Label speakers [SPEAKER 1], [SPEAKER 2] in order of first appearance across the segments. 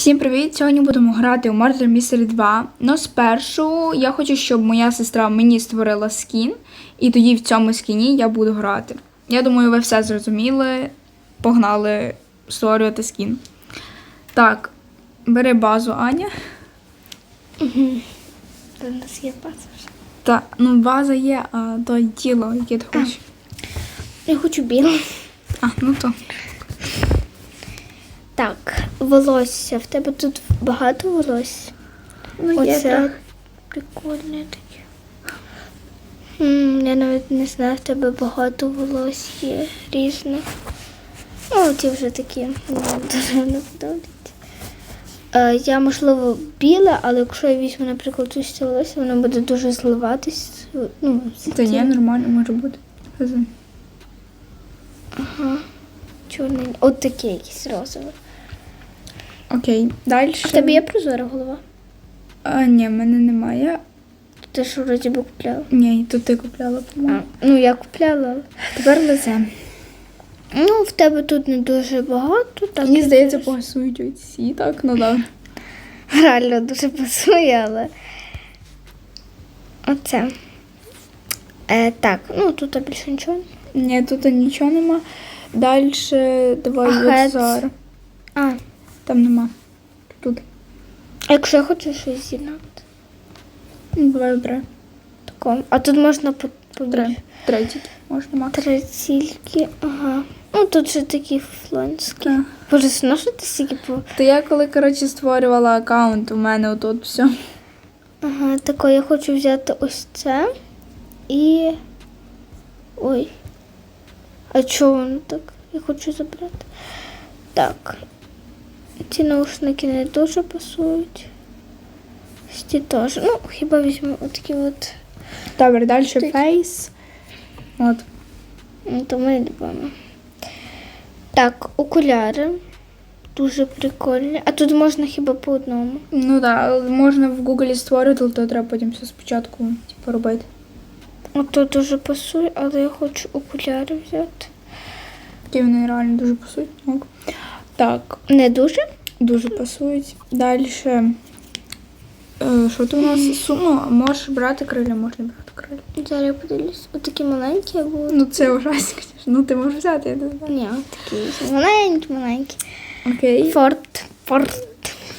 [SPEAKER 1] Всім привіт! Сьогодні будемо грати у Murder Mystery 2. Ну, спершу я хочу, щоб моя сестра мені створила скін, і тоді в цьому скіні я буду грати. Я думаю, ви все зрозуміли. Погнали створювати скін. Так, бери базу Аня.
[SPEAKER 2] У нас є паспорт.
[SPEAKER 1] Та, ну база є, а то тіло, яке ти хочеш.
[SPEAKER 2] Я хочу біле.
[SPEAKER 1] А, ну то.
[SPEAKER 2] Так, волосся. В тебе тут багато волосся.
[SPEAKER 1] Ну,
[SPEAKER 2] Оце прикольне таке. М, Я навіть не знаю, в тебе багато волос є різних. Ну, ті вже такі мені дуже не подобаються. Е, я, можливо, біле, але якщо я візьму, наприклад, тусті волосся, воно буде дуже зливатись. Ну, з
[SPEAKER 1] Та є,
[SPEAKER 2] цим.
[SPEAKER 1] нормально може бути.
[SPEAKER 2] Ага. Чорний. От таке якесь розове.
[SPEAKER 1] Окей, далі.
[SPEAKER 2] А в тебе є прозора голова?
[SPEAKER 1] А, ні, в мене немає.
[SPEAKER 2] Ти ж вроді би купляла.
[SPEAKER 1] Ні, то ти купляла, по-моєму.
[SPEAKER 2] Ну, я купляла.
[SPEAKER 1] Тепер лице.
[SPEAKER 2] Ну, в тебе тут не дуже багато. Так
[SPEAKER 1] Мені здається, пасують оці, так, ну да.
[SPEAKER 2] реально дуже пасує, але. Оце. Е, так, ну тут більше нічого.
[SPEAKER 1] Ні, тут нічого нема. Далі давай зараз.
[SPEAKER 2] А,
[SPEAKER 1] Там нема. Тут.
[SPEAKER 2] а якщо я хочу щось зігнати.
[SPEAKER 1] Ну, давай
[SPEAKER 2] А тут можна
[SPEAKER 1] Три. Третій. Може нема.
[SPEAKER 2] Тритільки. Ага. Ну тут ще такі флонські.
[SPEAKER 1] Так.
[SPEAKER 2] Боже, ну що ти стільки по.
[SPEAKER 1] То я коли, коротше, створювала аккаунт, у мене отут все.
[SPEAKER 2] Ага, тако я хочу взяти ось це і. Ой. А чого воно так? Я хочу забрати. Так. Ці наушники не дуже пасують. Ось Ці теж. Ну, хіба візьму отакі от.
[SPEAKER 1] Добре, далі фейс. От.
[SPEAKER 2] Ну, то ми любимо. Так, окуляри. Дуже прикольні. А тут можна хіба по одному.
[SPEAKER 1] Ну так, але можна в Гуглі створити, то треба потім все спочатку типу, робити.
[SPEAKER 2] Ото дуже пасує, але я хочу окуляри взяти.
[SPEAKER 1] Такі вони реально дуже пасують. Так,
[SPEAKER 2] Не дуже?
[SPEAKER 1] дуже пасують. Далі. Е, що тут у нас? Су- Ну, можеш брати криля, можна брати криля.
[SPEAKER 2] Зараз я подивлюсь. Отакі маленькі або.
[SPEAKER 1] Ну, це ужасно, звісно. Ну, ти можеш взяти, я не знаю.
[SPEAKER 2] Ні, такі маленькі, маленькі.
[SPEAKER 1] Окей.
[SPEAKER 2] Форт. Форт.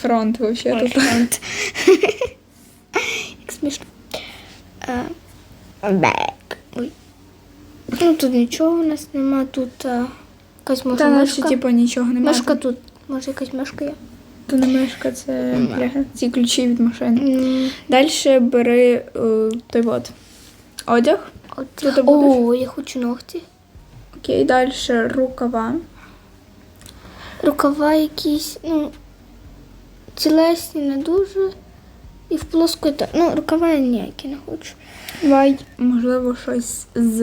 [SPEAKER 1] Фронт вообще тут.
[SPEAKER 2] Форт. Як смішно. Е, Бек. Ну тут нічого у нас нема, тут а, якась може
[SPEAKER 1] Та наче, типу, нічого немає.
[SPEAKER 2] Мишка тут. Може якась мишка є?
[SPEAKER 1] То не мишка, це бляха, ці ключі від машини. Далі бери е, той от одяг. Ти будеш?
[SPEAKER 2] О, я хочу ногті.
[SPEAKER 1] Окей, далі рукава.
[SPEAKER 2] Рукава якісь, ну, тілесні не дуже. І в плоску так. Ну, рукава я ніякі не хочу.
[SPEAKER 1] Давай, можливо, щось з.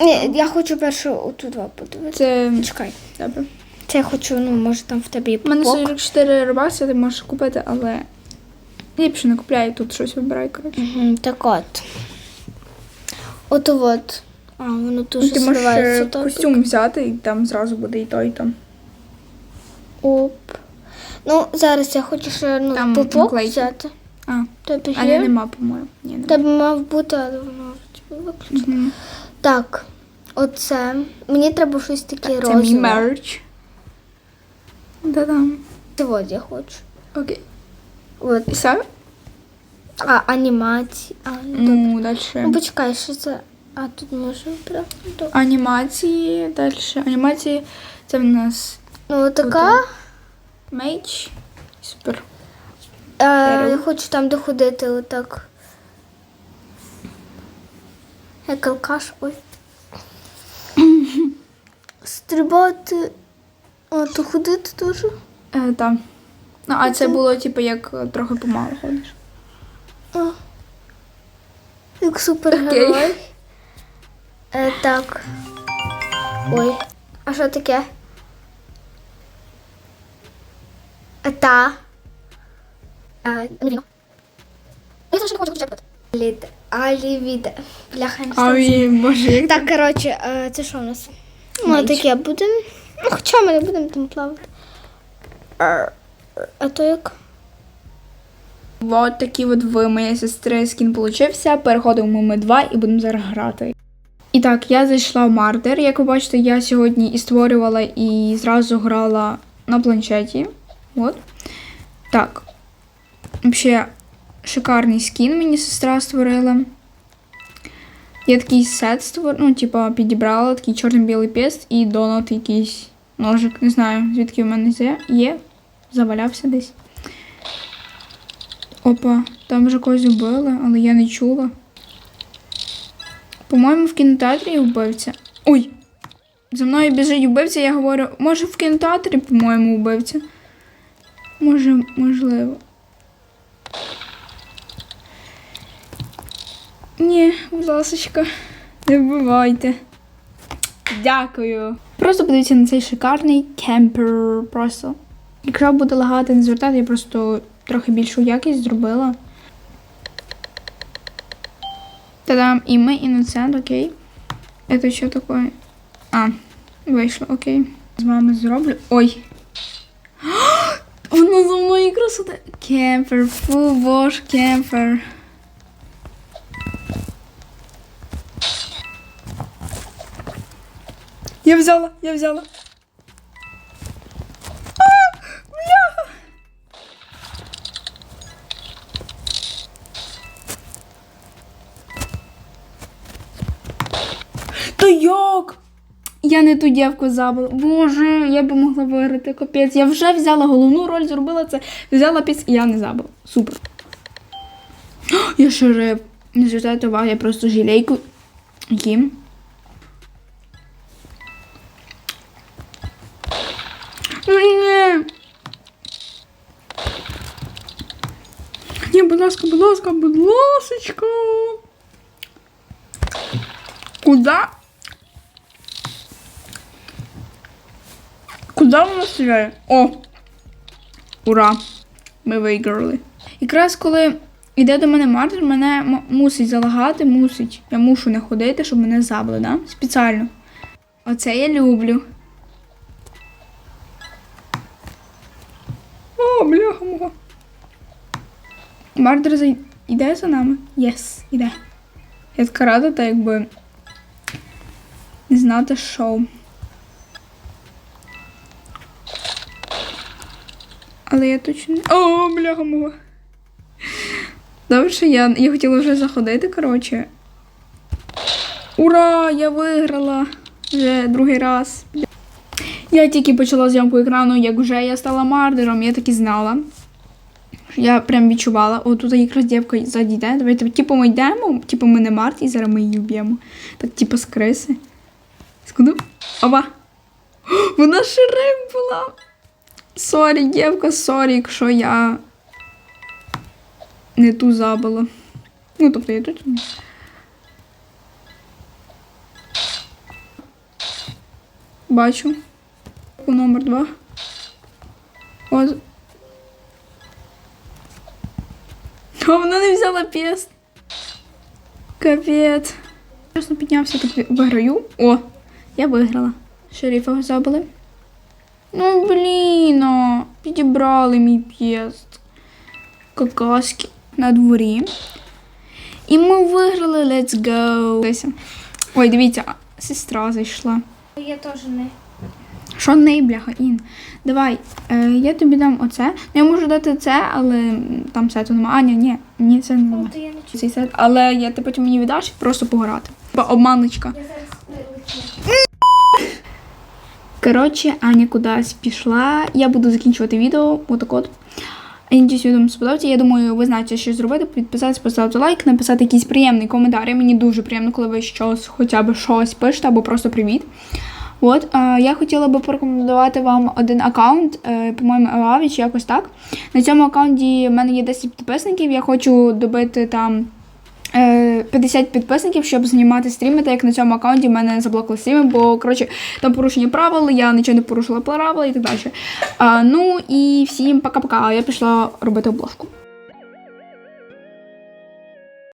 [SPEAKER 2] Ні, я хочу першу оту два подивитися.
[SPEAKER 1] Це.
[SPEAKER 2] Чекай.
[SPEAKER 1] Добре.
[SPEAKER 2] Це я хочу, ну, може там в тебе є
[SPEAKER 1] У мене
[SPEAKER 2] пупок.
[SPEAKER 1] 44 рубакси, ти можеш купити, але ліпше не купляй, тут щось вибирай, коротше.
[SPEAKER 2] Мгм, так от. От от. А, воно дуже
[SPEAKER 1] ти можеш е,
[SPEAKER 2] так.
[SPEAKER 1] костюм взяти, і там зразу буде і то, і то.
[SPEAKER 2] Оп. Ну, зараз я хочу ще ну,
[SPEAKER 1] Там
[SPEAKER 2] пупок
[SPEAKER 1] наклейки.
[SPEAKER 2] взяти.
[SPEAKER 1] А,
[SPEAKER 2] Тобі
[SPEAKER 1] а
[SPEAKER 2] є?
[SPEAKER 1] нема, по-моєму. Ні, нема.
[SPEAKER 2] Тебе мав бути, але воно вже виключено.
[SPEAKER 1] Мгм.
[SPEAKER 2] Так, оце. Мені треба щось таке
[SPEAKER 1] Це мій
[SPEAKER 2] розове.
[SPEAKER 1] мерч.
[SPEAKER 2] От я хочу.
[SPEAKER 1] Окей.
[SPEAKER 2] От.
[SPEAKER 1] І все?
[SPEAKER 2] А, анімації. А, ну.
[SPEAKER 1] Ну, далі.
[SPEAKER 2] Ну, почекай, що це? А, тут може брати. Добре.
[SPEAKER 1] Анімації, далі. Анімації це в нас
[SPEAKER 2] Ну, така.
[SPEAKER 1] меч. Супер.
[SPEAKER 2] Е, я хочу там доходити отак. Як алкаш, ой. Стрибати. А, то ходити теж.
[SPEAKER 1] Е, там. Ну, а це було, типу, як е, трохи помало ходиш.
[SPEAKER 2] А. Як супергерой.
[SPEAKER 1] Окей.
[SPEAKER 2] Е, так. Ой. А що таке? Е, Та. Е. Я завжди не хочу почати. Алід. Алівід. Бляха, не знаю.
[SPEAKER 1] Боже, як
[SPEAKER 2] Так, коротше, е, це що у нас?
[SPEAKER 1] Меч.
[SPEAKER 2] таке будемо. Ну, хоча ми не будемо там плавати. А то як?
[SPEAKER 1] От такі от в моєї сестри скін получився. Переходимо ми два і будемо зараз грати. І так, я зайшла в Мардер. Як ви бачите, я сьогодні і створювала, і зразу грала на планшеті. От. Так. Взагалі, шикарний скін мені сестра створила. Я такий сет створ... ну, типа, підібрала такий чорно-білий піст і донат якийсь ножик. Не знаю, звідки в мене є. є. Завалявся десь. Опа, там вже когось вбили, але я не чула. По-моєму, в кінотеатрі вбивця. Ой! За мною біжить вбивця, я говорю, може в кінотеатрі, по-моєму, вбивця. Може, можливо. Ні, будь ласочка, не вбивайте. Дякую. Просто подивіться на цей шикарний кемпер. Просто. Якщо буде лагати, не звертати, я просто трохи більшу якість зробила. Та-дам, і ми іноцент, окей. Это що таке? А, вийшло, окей. З вами зроблю. Ой. Воно за мною красота. Кемпер, фу, бож, кемпер. Я взяла, я взяла. А. Та як? Я не ту дівку забула. Боже, я би могла виграти капець. Я вже взяла головну роль, зробила це, взяла піс, і я не забула. Супер. Я ще риб. Не звертайте увагу, я просто жилейку їм. Ні. Будь ласка, будь ласка, будь ласочка. Куда? Куда вона стріляє? О! Ура! Ми виграли. Якраз коли йде до мене мартир, мене мусить залагати, мусить. Я мушу не ходити, щоб мене забили, да? Спеціально. Оце я люблю. Бляха мого. Мардер за... іде за нами? Єс, іде. Я така рада, та якби не знати, що. Але я точно. О, бляха мого. Добре, що я, я хотіла вже заходити, коротше. Ура! Я виграла! Вже другий раз. Я тільки почала зйомку екрану, як вже я стала мардером, я так і знала. Я прям відчувала. О, тут якраз дівка ззаді йде. Давайте, типу, ми йдемо, типу, ми не март, і зараз ми її вб'ємо. Так, типу, з криси. Скуду. Опа. О, Вона шериф була. Сорі, дівка, сорі, якщо я не ту забила. Ну, тобто я тут. Бачу. Номер два. От. А вона не взяла піст. Капець. Чесно піднявся, так виграю. О, я виграла. Шерифа забили. Ну, блін, підібрали мій п'єст. Какаски на дворі. І ми виграли, let's go. Ой, дивіться, сестра зайшла.
[SPEAKER 2] Я теж не.
[SPEAKER 1] Що не бляха, Ін? Давай, е, я тобі дам оце. Ну, я можу дати це, але там сету немає. А, ні, ні, ні, це немає. Цей сет, але я ти потім мені віддаш просто пограти. Типа обманочка.
[SPEAKER 2] Вилетіла.
[SPEAKER 1] Коротше, Аня кудись пішла. Я буду закінчувати відео. Отак от. Я надіюсь, відео сподобається. Я думаю, ви знаєте, що зробити. Підписатися, поставити лайк, написати якийсь приємний коментар. Мені дуже приємно, коли ви щось, хоча б щось пишете, або просто привіт. От, е, я хотіла би порекомендувати вам один аккаунт, е, по-моєму, Ававіч, якось так. На цьому аккаунті в мене є 10 підписників. Я хочу добити там е, 50 підписників, щоб знімати стріми, так як на цьому аккаунті в мене заблокили стріми, бо коротше там порушення правил, я нічого не порушила правила і так далі. А, ну і всім пока-пока. Я пішла робити обложку.